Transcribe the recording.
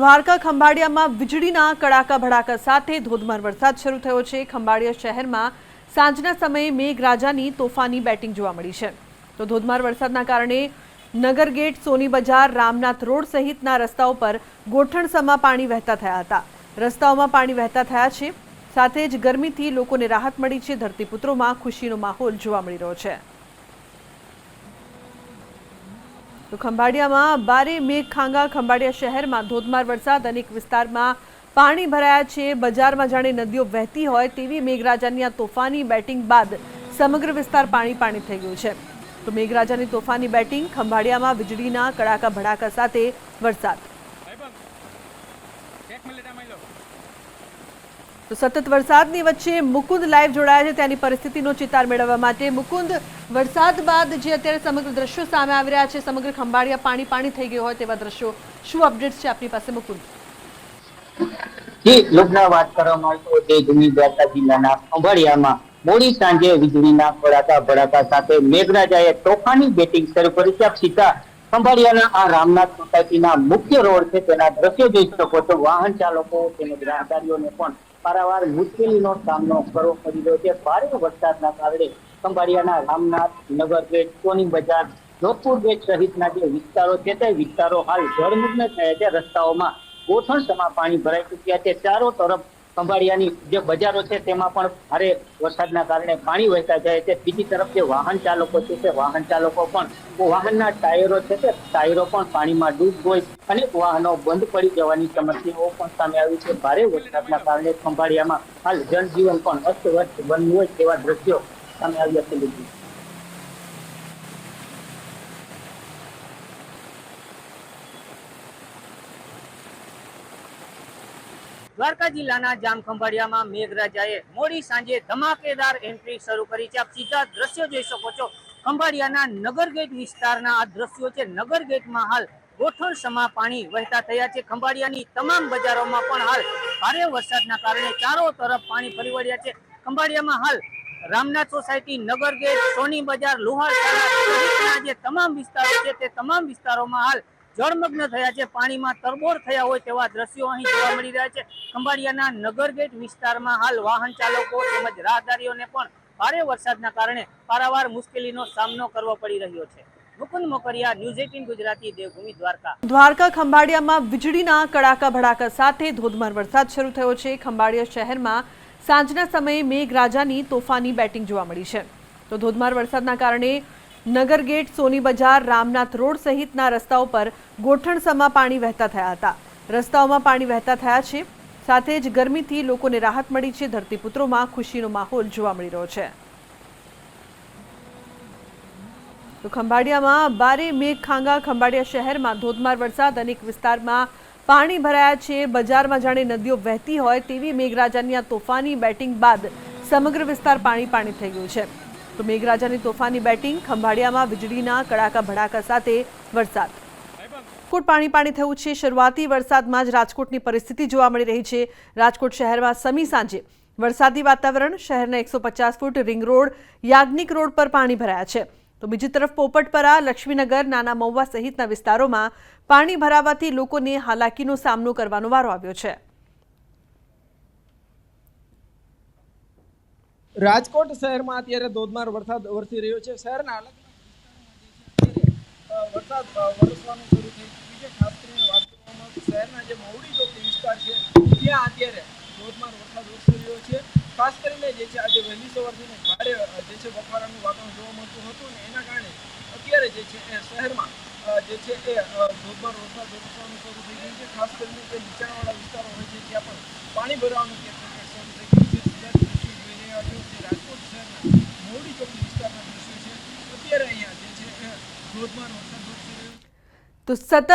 દ્વારકા ખંભાળિયામાં વીજળીના કડાકા ભડાકા સાથે ધોધમાર વરસાદ શરૂ થયો છે. ખંભાળિયા શહેરમાં સાંજના સમયે મેઘરાજાની તોફાની બેટિંગ જોવા મળી છે. તો ધોધમાર વરસાદના કારણે નગર ગેટ, સોની બજાર, રામનાથ રોડ સહિતના રસ્તાઓ પર ગોઠણસમાં પાણી વહેતા થયા હતા. રસ્તાઓમાં પાણી વહેતા થયા છે. સાથે જ ગરમીથી લોકોને રાહત મળી છે. ધરતીપુત્રોમાં ખુશીનો માહોલ જોવા મળી રહ્યો છે. તો ખંભાળિયામાં બારે મેઘ ખાંગા ખંભાળિયા શહેરમાં ધોધમાર વરસાદ અનેક વિસ્તારમાં પાણી ભરાયા છે. બજારમાં જાણે નદીઓ વહેતી હોય તેવી મેઘરાજાની આ તોફાની બેટિંગ બાદ સમગ્ર વિસ્તાર પાણી પાણી થઈ ગયું છે. તો મેઘરાજાની તોફાની બેટિંગ ખંભાળિયામાં વીજળીના કડાકા ભડાકા સાથે વરસાદ. તો સતત વરસાદની વચ્ચે મુકુંદ લાઈવ જોડાયા છે. ત્યાંની પરિસ્થિતિનો ચિતાર મેળવવા માટે મુકુંદ, વરસાદ બાદ જે અત્યારે સમગ્ર દ્રશ્યો સામે આવી રહ્યા છે, સમગ્ર ખંભાળિયા પાણી પાણી થઈ ગયું હોય તેવા દ્રશ્યો. શું અપડેટ્સ છે આપની પાસે, મુકુંદ? જી લગ્ન વાત તો તોફાની બેટિંગ શરૂ કરી છે. સીધા મુખ્ય રોડ છે. તેના દ્રશ્યો જોઈ શકો છો. વાહન ચાલકો તેમજ રાહદારીઓને પણ પારાવાર મુશ્કેલીનો સામનો કરવો પડી રહ્યો છે. ભારે વરસાદના કારણે ખંભાળિયાના રામનાથ નગર ગેટ સોની બજાર, જોધપુર ગેટ સહિતના જે વિસ્તારો છે તે વિસ્તારો હાલ જળમગ્ન થયા છે. રસ્તાઓમાં ગોઠણસમાં પાણી ભરાઈ ચૂક્યા છે. ચારો તરફ ખંભાળિયાની જે બજારો છે તેમાં પણ ભારે વરસાદના કારણે પાણી વહેતા જાય છે. બીજી તરફ જે વાહન ચાલકો છે તે વાહન ચાલકો પણ વાહનના ટાયરો છે તે ટાયરો પણ પાણીમાં ડૂબ હોય અનેક વાહનો બંધ પડી જવાની સમસ્યાઓ પણ સામે આવી છે. ભારે વરસાદના કારણે ખંભાળિયામાં હાલ જનજીવન પણ અસ્તવ્યસ્ત બન્યું હોય તેવા દ્રશ્યો સામે આવ્યા છે. દ્વારકા જિલ્લાના જામખંભાળિયામાં મેઘરાજાએ મોડી સાંજે ધમાકેદાર એન્ટ્રી શરૂ કરી છે. આપ સીધા દ્રશ્યો જોઈ શકો છો. ખંભાળિયાના નગરગેટ વિસ્તારના આ દ્રશ્યો છે. નગરગેટમાં હાલ ગોઠણસમા પાણી વહેતા થયા છે. ખંભાળિયાની તમામ બજારોમાં પણ હાલ ભારે વરસાદના કારણે ચારો તરફ પાણી ફરી વળ્યા છે. ખંભાળિયામાં હાલ રામનાથ સોસાયટી નગરગેટ સોની બજાર, લુહાર જે તમામ વિસ્તારો છે તે તમામ વિસ્તારોમાં હાલ જળમગ્ન થયા છે, પાણીમાં તરબોળ થયા હોય તેવા દ્રશ્યો અહીં જોવા મળી રહ્યા છે. ખંભાળિયાના નગરગેટ વિસ્તારમાં હાલ વાહન ચાલકો તેમજ રાહદારીઓને પણ ભારે વરસાદના કારણે પારાવાર મુશ્કેલીનો સામનો કરવો પડી રહ્યો છે. મુકુંદ મોકરિયા, ન્યૂઝ ગુજરાતી, દેવભૂમિ દ્વારકા. દ્વારકા ખંભાળિયામાં વીજળીના કડાકા ભડાકા સાથે ધોધમાર વરસાદ શરૂ થયો છે. ખંભાળિયા શહેરમાં સાંજના સમયે મેઘરાજાની તોફાની બેટિંગ જોવા મળી છે. તો ધોધમાર વરસાદના કારણે નગરગેટ સોની બજાર, રામનાથ રોડ સહિતના રસ્તાઓ પર ગોઠણસમાં પાણી વહેતા થયા હતા. રસ્તાઓમાં પાણી વહેતા થયા છે. સાથે જ ગરમીથી લોકોને રાહત મળી છે. ધરતીપુત્રોમાં ખુશીનો માહોલ જોવા મળી રહ્યો છે. તો ખંભાળિયામાં બારે મેઘ ખાંગા ખંભાળિયા શહેરમાં ધોધમાર વરસાદ અનેક વિસ્તારમાં પાણી ભરાયા છે. બજારમાં જાણે નદીઓ વહેતી હોય તેવી મેઘરાજાની આ તોફાની બેટિંગ બાદ સમગ્ર વિસ્તાર પાણી પાણી થઈ ગયું છે. તો મેઘરાજાની તોફાની બેટિંગ ખંભાળિયામાં વીજળીના કડાકા ભડાકા સાથે વરસાદ. રાજકોટ પાણી પાણી થયું છે. શરૂઆતી વરસાદમાં જ રાજકોટની પરિસ્થિતિ જોવા મળી રહી છે. રાજકોટ શહેરમાં સમી સાંજે વરસાદી વાતાવરણ, શહેરના એકસો પચાસ foot ring road, Yagnik road પર પાણી ભરાયા છે. તો બીજી તરફ પોપટપરા, લક્ષ્મીનગર, નાના મહુવા સહિતના વિસ્તારોમાં પાણી ભરાવાથી લોકોને હાલાકીનો સામનો કરવાનો વારો આવ્યો છે. રાજકોટ શહેરમાં અત્યારે ધોધમાર વરસાદ વરસી રહ્યો છે. શહેરના અલગ વરસાદ વરસવાનું શરૂ થઈ ચૂક્યું છે ખાસ કરીને વાત કરવામાં શહેરના જે મવડી ચોકી વિસ્તાર છે, ત્યાં અત્યારે ધોધમાર વરસાદ વરસી રહ્યો છે. ખાસ કરીને જે છે, આજે વહેલી સવારથી ભારે જે છે, બફારાનું વાતાવરણ જોવા મળતું હતું ને એના કારણે અત્યારે જે છે, એ શહેરમાં જે છે, એ ધોધમાર વરસાદ વરસવાનું શરૂ થઈ ગયું છે. ખાસ કરીને જે નીચાણવાળા વિસ્તારો હોય છે ત્યાં પણ પાણી ભરવાનું ત્યાં શરૂ થઈ ગયું છે સીધા જ દ્રશ્યો જોઈ રહ્યા છો જે રાજકોટ શહેરના મોવડી ચોકી વિસ્તારના દ્રશ્યો છે અત્યારે અહીંયા જે છે એ ધોધમાર વરસાદ વરસી રહ્યો છે તો સતત